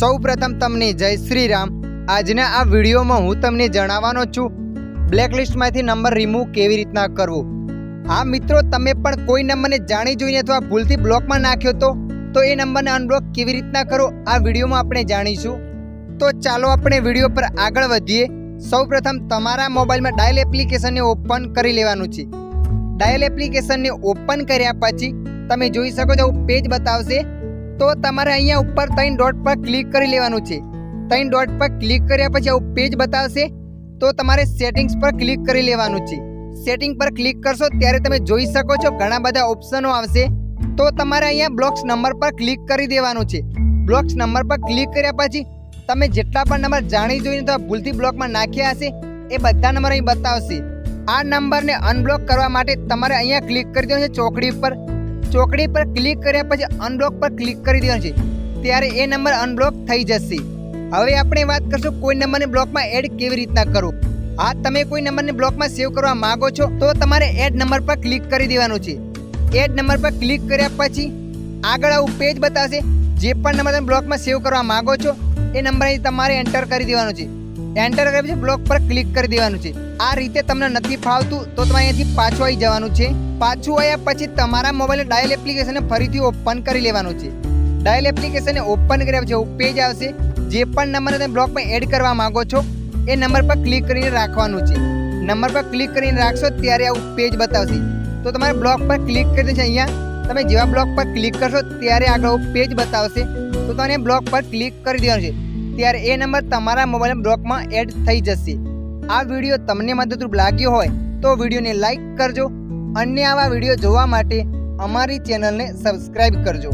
સૌ પ્રથમ તમને જય શ્રી રામ આજના આ વિડીયોમાં હું તમને જણાવવાનો છું, બ્લેકલિસ્ટમાંથી નંબર રિમૂવ કેવી રીતના કરવો? હા મિત્રો, તમે પણ કોઈ નંબરને જાણી જોઈને અથવા ભૂલથી બ્લોકમાં નાખ્યો તો તો એ નંબરને અનબ્લોક કેવી રીતના કરો આ વિડીયોમાં આપણે જાણીશું. તો ચાલો આપણે વીડિયો પર આગળ વધીએ. સૌ પ્રથમ તમારા મોબાઈલમાં ડાયલ એપ્લિકેશનને ઓપન કરી લેવાનું છે. ડાયલ એપ્લિકેશનને ઓપન કર્યા પછી તમે જોઈ શકો છો, પેજ બતાવશે. તો તમારે અહીંયા ઉપર ત્રણ ડોટ પર ક્લિક કરી લેવાનું છે. ત્રણ ડોટ પર ક્લિક કર્યા પછી આવું પેજ બતાવશે. તો તમારે સેટિંગ્સ પર ક્લિક કરી લેવાનું છે. સેટિંગ પર ક્લિક કરશો ત્યારે તમે જોઈ શકો છો ઘણા બધા ઓપ્શનો આવશે. તો તમારે અહીંયા બ્લોક્સ નંબર પર ક્લિક કરી દેવાનું છે. બ્લોક્સ નંબર પર ક્લિક કર્યા પછી તમે જેટલા પણ નંબર જાણી જોઈને તો ભૂલથી બ્લોકમાં નાખ્યા હશે. એ બધા નંબર અહીં બતાવશે. આ નંબરને અનબ્લોક કરવા માટે તમારે અહીંયા ક્લિક કરી દેવાનું છે ચોકડી પર ચોકડી પર ક્લિક કર્યા પછી અનબ્લોક પર ક્લિક કરી દેવાનું છે. ત્યારે એ નંબર અનબ્લોક થઈ જશે. હવે આપણે વાત કરશું કોઈ નંબરને બ્લોકમાં એડ કેવી રીતના કરવું. હા, તમે કોઈ નંબરને બ્લોકમાં સેવ કરવા માંગો છો, તો તમારે એડ નંબર પર ક્લિક કરી દેવાનું છે. એડ નંબર પર ક્લિક કર્યા પછી આગળ આવું પેજ બતાવશે જે પણ નંબર તમે બ્લોકમાં સેવ કરવા માંગો છો, એ નંબર અહીં તમારે એન્ટર કરી દેવાનો છે. એન્ટર કર્યા છે બ્લોક પર ક્લિક કરી દેવાનું છે. આ રીતે તમને નથી ફાવતું તો તમારે અહીંયાથી પાછું આવી જવાનું છે. પાછું આવ્યા પછી તમારા મોબાઈલ ડાયલ એપ્લિકેશનને ફરીથી ઓપન કરી લેવાનું છે. ડાયલ એપ્લિકેશનને ઓપન કર્યા પછી પેજ આવશે. જે પણ નંબર તમે બ્લોકમાં એડ કરવા માંગો છો, એ નંબર પર ક્લિક કરીને રાખવાનું છે. નંબર પર ક્લિક કરીને રાખશો ત્યારે આવું પેજ બતાવશે. તો તમારે બ્લોક પર ક્લિક કરી દેશે અહીંયા. તમે જેવા બ્લોક પર ક્લિક કરશો ત્યારે આગળ પેજ બતાવશે. તો તમારે બ્લોક પર ક્લિક કરી દેવાનું છે. ત્યારે એ નંબર તમારા મોબાઈલ બ્લોકમાં એડ થઈ જશે. આ વીડિયો તમને મદદરૂપ લાગ્યો હોય તો વિડીયોને લાઇક કરજો. અન્ય આવા વીડિયો જોવા માટે અમારી ચેનલને સબસ્ક્રાઈબ કરજો.